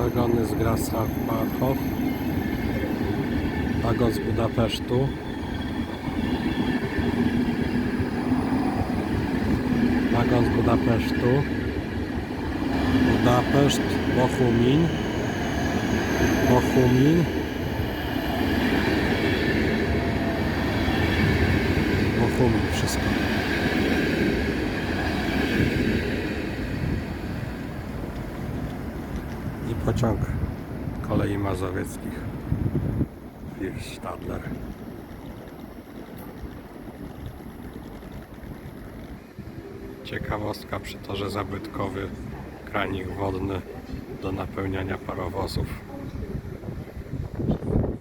Grasach-Bachow, wagon z Budapesztu, wagon z Budapesztu, Budapeszt, Bochumin, Bochumin, Bochumin, wszystko. I pociąg kolei mazowieckich Stadler. Ciekawostka przy torze zabytkowy kranik wodny do napełniania parowozów.